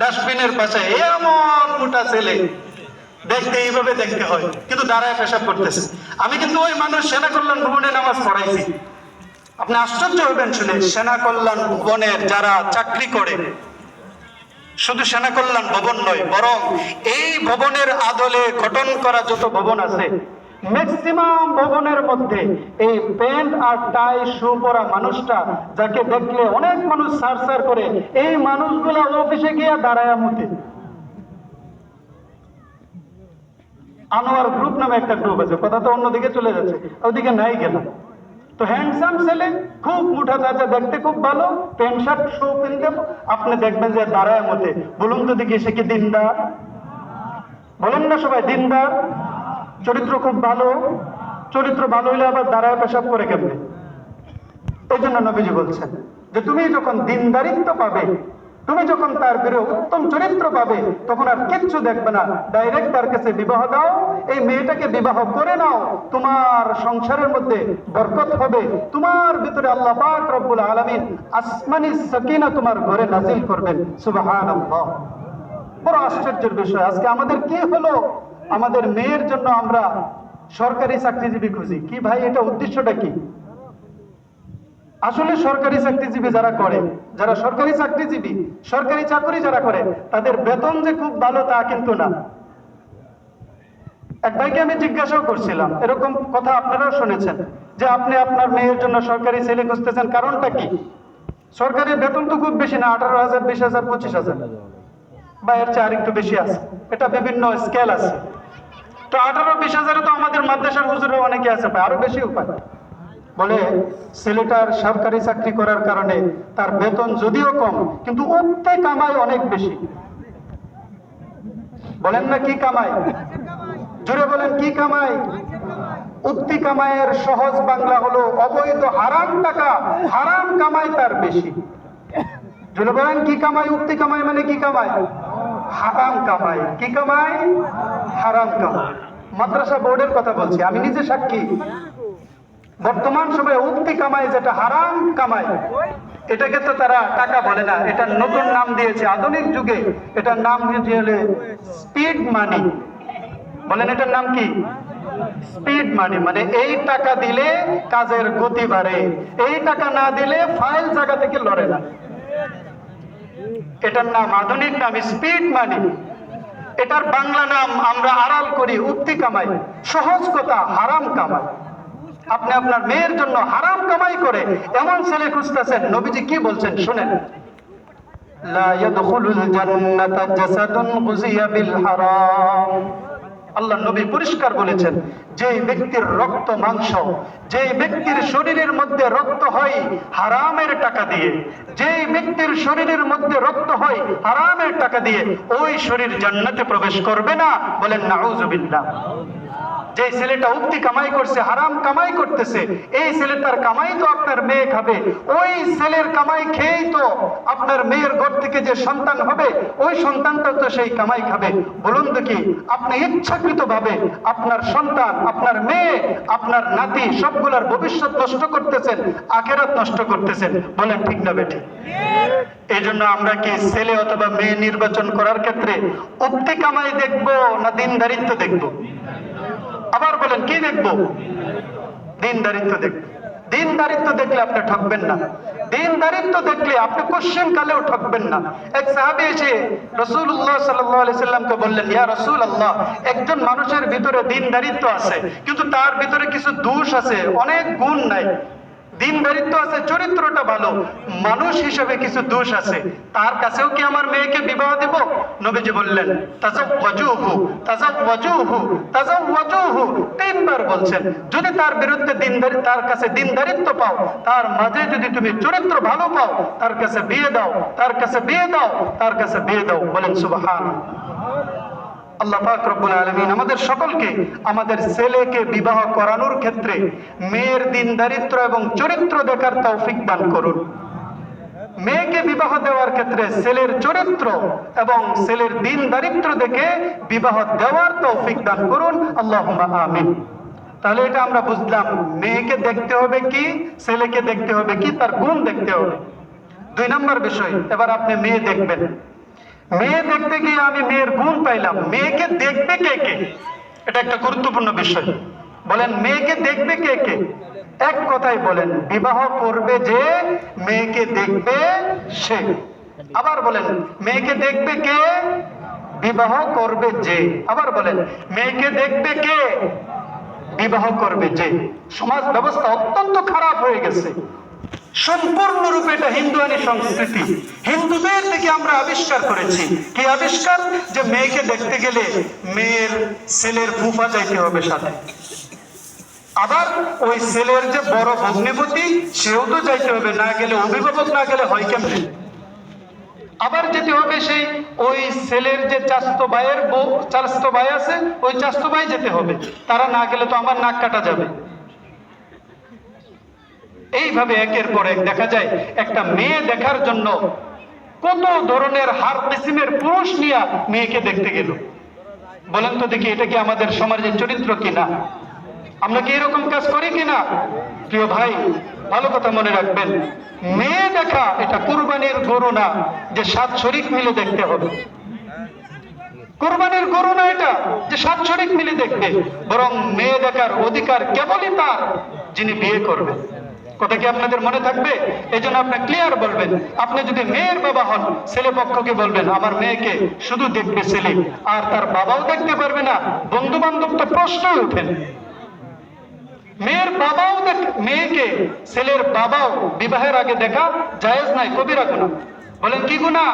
ডাস্টবিনের পাশে এমন মোটা ছেলে। দেখতে এইভাবে দেখতে হয়, কিন্তু দাঁড়ায় পেশাব করতেছে। আমি কিন্তু ওই মানুষ সেনা কল্যাণ ভবনে নামাজ পড়াইছি। আপনি আশ্চর্য হবেন শুনে, সেনা কল্যাণ ভবনের যারা চাকরি করে, শুধু সেনা কল্যাণ ভবন নয়, বরং এই ভবনের আদলে গঠন করা যত ভবন আছে ম্যাক্সিমাম ভবনের মধ্যে এই প্যান্ট আর টাই শু পরা মানুষটা যাকে দেখলে অনেক মানুষ সার করে, এই মানুষগুলা অফিসে গিয়ে দাঁড়ায় মুতে। আনোয়ার গ্রুপ নামে একটা গ্রুপ আছে, কথা তো অন্যদিকে চলে যাচ্ছে, ওদিকে নাই গেল তো হ্যান্ডসাম ছেলে, খুব মুঠা তাজা, দেখতে খুব ভালো, প্যান্ট শার্ট শু কিনতে আপনি দেখবেন যে দাঁড়ায় মতে। বলুন তো দেখি সে কি দিনদার? বলেন না সবাই, দিনদার? চরিত্র খুব ভালো। চরিত্র ভালো হইলে আবার দাঁড়ায় পেশাব করে কেমনে? এই জন্য নবীজি বলছেন যে তুমি যখন দিনদারিত্ব পাবে, তুমি যখন তার বিরুদ্ধে উত্তম চরিত্র পাবে, তখন আর কিচ্ছু দেখবে না। ডাইরেক্ট তার কাছে বিবাহ দাও, এই মেয়েটাকে বিবাহ করে নাও। তোমার সংসারের মধ্যে বরকত হবে। তোমার ভিতরে আল্লাহ পাক রব্বুল আলামিন আসমানি সাকিনা তোমার ঘরে নাজিল করবেন। সুবহানাল্লাহ। বড় আশ্চর্যের বিষয়। আজকে আমাদের কি হলো? আমাদের মেয়ের জন্য আমরা সরকারি চাকরিজীবী খুঁজি। কি ভাই, এটা উদ্দেশ্যটা কি? আসলে সরকারি চাকরিজীবী যারা করে, যারা সরকারি চাকরিজীবী, সরকারি চাকরি যারা করে, তাদের বেতন যে খুব ভালো তা কিন্তু না। এক ভাইকে আমি জিজ্ঞাসাও করছিলাম, এরকম কথা আপনারাও শুনেছেন, যে আপনি আপনার মেয়ের জন্য সরকারি ছেলে খুঁজতেছেন, কারণটা কি? সরকারি বেতন তো খুব বেশি না, আঠারো হাজার, বিশ হাজার, পঁচিশ হাজার। বা এর চেয়ে আরেকটু বেশি আছে। এটা বিভিন্ন স্কেল আছে। তো আঠারো বিশ হাজারে তো আমাদের মাদ্রাসার হুজুরে অনেকে আছে পায় আরও বেশি উপায়। বলে ছেলেটার সরকারি চাকরি করার কারণে তার বেতন যদিও কম, কিন্তু উঠতে কামাই অনেক বেশি। বলেন না কি কামাই? জুড়ে বলেন কি কামাই? উক্তি কামাইয়ের সহজ বাংলা হলো অবৈধ হারাম টাকা, হারাম কামাই তার বেশি। জুড়ে বলেন কি কামাই? উক্তি কামাই মানে কি কামাই? হারাম কামাই। কি কামাই? হারাম কামাই। মাদ্রাসা বোর্ডের কথা বলছি, আমি নিজে সাক্ষী। বর্তমান সময়ে উক্তি কামাই যেটা হারাম কামাই, এটাকে তো তারা টাকা বলে না এটার নতুন নাম দিয়েছে। আধুনিক যুগে এটার নাম হলে স্পিড মানি বলেন, এটার নাম কি? স্পিড মানি মানে এই টাকা দিলে কাজের গতি বাড়ে। এই টাকা না দিলে ফাইল জায়গা থেকে লড়ে না। এটার নাম আধুনিক নাম স্পিড মানি এটার বাংলা নাম আমরা আড়াল করি, উক্তি কামাই। সহজ কথা, হারাম কামাই। আপনি আপনার মেয়ের জন্য হারাম কামাই করে এমন ছেলে খুঁজতেছেন, নবীজি কি বলছেন শুনেন। ইয়াদখুলুল জান্নাতা জাসাদুন গুযিয়া বিল হারাম। আল্লাহ নবী পরিষ্কার বলেছেন যে ব্যক্তির রক্ত মাংস যে ব্যক্তির শরীরের মধ্যে রক্ত হয় হারামের টাকা দিয়ে যে ব্যক্তির শরীরের মধ্যে রক্ত হয় হারামের টাকা দিয়ে, ওই শরীর জান্নাতে প্রবেশ করবে না বলেন নাউজুবিল্লাহ। যে ছেলেটা উক্তি কামাই করছে, হারাম কামাই করতেছে, এই ছেলেটার কামাই তো আপনার মেয়ে খাবে, ওই ছেলের কামাই খেয়েই তো আপনার মেয়ের ঘর থেকে যে সন্তান হবে, ওই সন্তানটা তো সেই কামাই খাবে। বলুন দেখি, আপনি ইচ্ছাকৃত ভাবে আপনার সন্তান, আপনার মেয়ে, আপনার নাতি সবগুলার ভবিষ্যৎ নষ্ট করতেছেন, আখেরাত নষ্ট করতেছেন, বলেন ঠিক না বেঠি? এই জন্য আমরা কি ছেলে অথবা মেয়ে নির্বাচন করার ক্ষেত্রে উক্তি কামাই দেখব না দিন দিনদারিত্ব দেখব? আবার বলেন, কি দেখব? দিন দারিদ্র দেখব। দিন দারিদ্র দেখলে আপনি ঠকবেন না। দিন দারিদ্র দেখলে আপনি কোশ্চেন কালেও ঠকবেন না। এক সাহাবি এসে রসুল্লাহ উল্লাহ সাল্লামকে বললেন, ইয়া রসুল আল্লাহ একজন মানুষের ভিতরে দিন দারিদ্র আছে, কিন্তু তার ভিতরে কিছু দোষ আছে, অনেক গুণ নাই। দিন দারিদ্র আছে, চরিত্রটা ভালো। মানুষ হিসেবে কিছু দোষ আছে। তার কাছেও কি আমার মেয়েকে বিবাহ দেব? নবীজি বললেন, তাজাওয়াজুহু তাজাওয়াজুহু তাজাওয়াজুহু। তিনবার বলছেন, যদি তার বিরুদ্ধে দিনদারি তার কাছে দিনদারিত্ব পাও, তার মাঝে যদি তুমি চরিত্র ভালো পাও, তার কাছে বিয়ে দাও, তার কাছে বিয়ে দাও, তার কাছে বিয়ে দাও। বলেন সুবহান আল্লাহ আমাদের সকলকে, আমাদের ছেলেকে বিবাহ করানোর ক্ষেত্রে মেয়ের এবং চরিত্র দেখার তৌফিক দান করুন। মেয়েকে বিবাহ দেওয়ার ক্ষেত্রে চরিত্র এবং দেখে বিবাহ দেওয়ার তৌফিক দান করুন। আল্লাহ আমিন। তাহলে এটা আমরা বুঝলাম, মেয়েকে দেখতে হবে কি, ছেলেকে দেখতে হবে কি, তার গুণ দেখতে হবে। দুই নম্বর বিষয়, এবার আপনি মেয়ে দেখবেন। মেয়ে দেখতে গিয়ে আমি মেয়ের গুণ পাইলাম। মেয়েকে দেখবে কে কে? এটা একটা গুরুত্বপূর্ণ বিষয়। বলেন, মেয়েকে দেখবে কে কে? এক কথাই বলেন, বিবাহ করবে যে মেয়েকে দেখবে সে। আবার বলেন, মেয়েকে দেখবে কে? বিবাহ করবে যে। আবার বলেন, মেয়েকে দেখবে কে? বিবাহ করবে যে। সমাজ ব্যবস্থা অত্যন্ত খারাপ হয়ে গেছে। সম্পূর্ণরূপে এটা হিন্দুয়ানি সংস্কৃতি। হিন্দুদের থেকে আমরা আবিষ্কার করেছি। কি আবিষ্কার? যে মেয়েকে দেখতে গেলে মেয়ের ছেলের ফুফা যাইতে হবে সাথে। আবার ওই ছেলের যে বড় ভগ্নিপতি, সেও তো যাইতে হবে। না গেলে অভিভাবক, না গেলে হয় কেমনে? আবার যেতে হবে সেই ওই ছেলের যে চাস্তো ভাইয়ের বউ, চাস্তো ভাই আছে, ওই চাস্তো ভাই যেতে হবে। তারা না গেলে তো আমার নাক কাটা যাবে। এইভাবে একের পর এক দেখা যায়, একটা মেয়ে দেখার জন্য কত ধরনের হার কিসিমের পুরুষ নিয়ে মেয়েকে দেখতে গেল। বলেন তো দেখি, এটা কি আমাদের সমাজের চরিত্র কিনা? আমরা কি এরকম কাজ করি কিনা? প্রিয় ভাই, ভালো কথা মনে রাখবেন, মেয়ে দেখা এটা কুরবানির গরু না, যে সাত শরিক মিলে দেখতে হবে। কোরবানির গরু না এটা, যে সাত শরিক মিলে দেখবে, বরং মেয়ে দেখার অধিকার কেবলই তার, যিনি বিয়ে করবে কথা কি আপনাদের মনে থাকবে? এই জন্য আপনি ক্লিয়ার বলবেন। আপনি যদি মেয়ের বাবা হন, ছেলে পক্ষকে বলবেন, আমার মেয়েকে শুধু দেখবে ছেলে, আর তার বাবাও দেখতে পারবে না। বন্ধু বান্ধব তো প্রশ্নই ওঠেন মেয়ের বাবাও দেখ, মেয়েকে ছেলের বাবাও বিবাহের আগে দেখা জায়েজ নাই, কবিরা গুণা বলেন, কি গুণা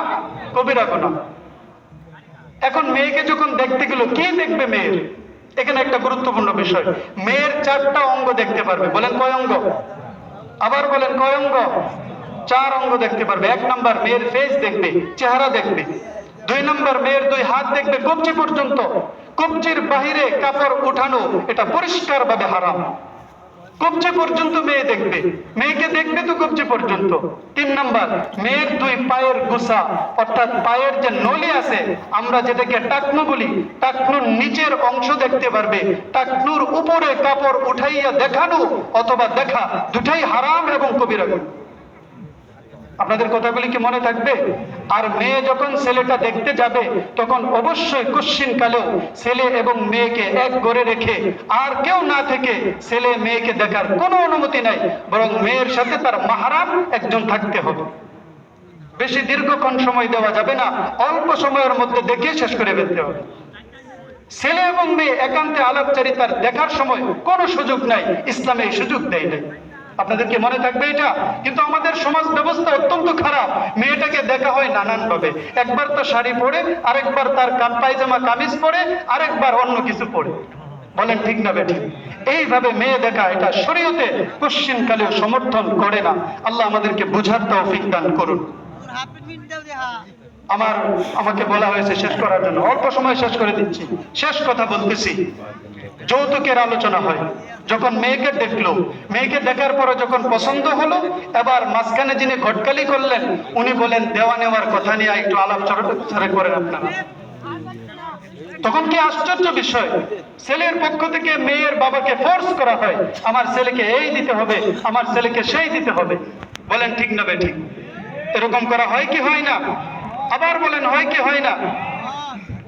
কবিরা গুণা এখন মেয়েকে যখন দেখতে গেল, কি দেখবে মেয়ের? এখানে একটা গুরুত্বপূর্ণ বিষয়। মেয়ের চারটা অঙ্গ দেখতে পারবে। বলেন, কয় অঙ্গ? আবার বলেন, কয় অঙ্গ? চার অঙ্গ দেখতে পারবে। এক নম্বর মেয়ের ফেস দেখবে, চেহারা দেখবে। দুই নম্বর মেয়ের দুই হাত দেখবে কবচি পর্যন্ত। কবজির বাহিরে কাপড় উঠানো, এটা পরিষ্কার ভাবে হারাম। কবজি পর্যন্ত মেয়ে দেখবে। মেয়েকে দেখবে তো কবজি পর্যন্ত। তিন নাম্বার, মেয়ের দুই পায়ের গুসা অর্থাৎ পায়ের যে নলি আছে, আমরা যেটাকে টাকনু বলি, টাকনুর নিচের অংশ দেখতে পারবে। টাকনুর উপরে কাপড় উঠাইয়া দেখানো অথবা দেখা, দুটাই হারাম এবং কবিরা। আপনাদের কথাগুলি কি মনে থাকবে? আর মেয়ে যখন ছেলেটা দেখতে যাবে, তখন অবশ্যই কশ্চিন কালেও ছেলে এবং মেয়েকে এক করে রেখে আর কেউ না থেকে ছেলে মেয়েকে দেখার কোনো অনুমতি নাই, বরং মেয়ের সাথে তার মাহারাম একজন থাকতে হবে। বেশি দীর্ঘক্ষণ সময় দেওয়া যাবে না, অল্প সময়ের মধ্যে দেখে শেষ করে ফেলতে হবে। ছেলে এবং মেয়ে একান্তে আলাপচারিতার দেখার সময় কোনো সুযোগ নাই, ইসলামে এই সুযোগ দেয় নাই। আপনাদের কি মনে থাকবে এটা, কিন্তু আমাদের সমাজ ব্যবস্থা অত্যন্ত খারাপ। মেয়েটাকে দেখা হয় নানান ভাবে একবার তো শাড়ি পরে, আরেকবার তার কান পায়জামা, কামিজ পরে, আরেকবার অন্য কিছু পরে। বলেন ঠিক না বেঠিক এইভাবে মেয়ে দেখা এটা শরীয়তে পশ্চিম কালেও সমর্থন করে না। আল্লাহ আমাদেরকে বুঝার তৌফিক দান করুন। আমার, আমাকে বলা হয়েছে শেষ করার জন্য। অল্প সময় শেষ করে দিচ্ছি। শেষ কথা বলতেছি। যৌতুকের আলোচনা হয়। যখন মেয়েকে দেখল, মেয়েকে দেখার পরে যখন পছন্দ হলো, এবার মাঝখানে যিনি ঘটকালি করলেন, উনি বলেন, দেওয়া নেওয়ার কথা নিয়ে একটু আলাপ চরে করেন আপনারা। তখন কি আশ্চর্য বিষয়, ছেলের পক্ষ থেকে মেয়ের বাবাকে ফোর্স করা হয়, আমার ছেলেকে এই দিতে হবে, আমার ছেলেকে সেই দিতে হবে। বলেন, ঠিক না ঠিক এরকম করা হয় কি হয় না? আবার বলেন, হয় কি হয় না?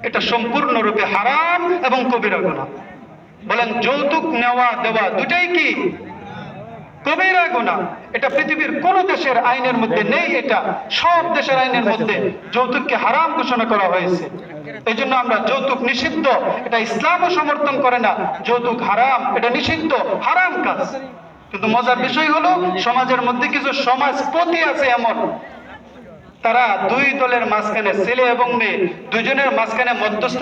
এটা সম্পূর্ণরূপে হারাম এবং কবিরা গুনাহ। বলেন, যৌতুক নেওয়া দেওয়া দুটাই কি? কবিরা গুনাহ। এটা পৃথিবীর কোন দেশের আইনের মধ্যে নেই, এটা সব দেশের আইনের মধ্যে যৌতুককে হারাম ঘোষণা করা হয়েছে। এই জন্য আমরা যৌতুক নিষিদ্ধ, এটা ইসলামও সমর্থন করে না, যৌতুক হারাম, এটা নিষিদ্ধ, হারাম কাজ। কিন্তু মজার বিষয় হলো, সমাজের মধ্যে কিছু সমাজপতি আছে এমন। তারা দুই দলের মাঝখানে, ছেলে এবং মেয়ে, দুজনের মাঝখানে মধ্যস্থ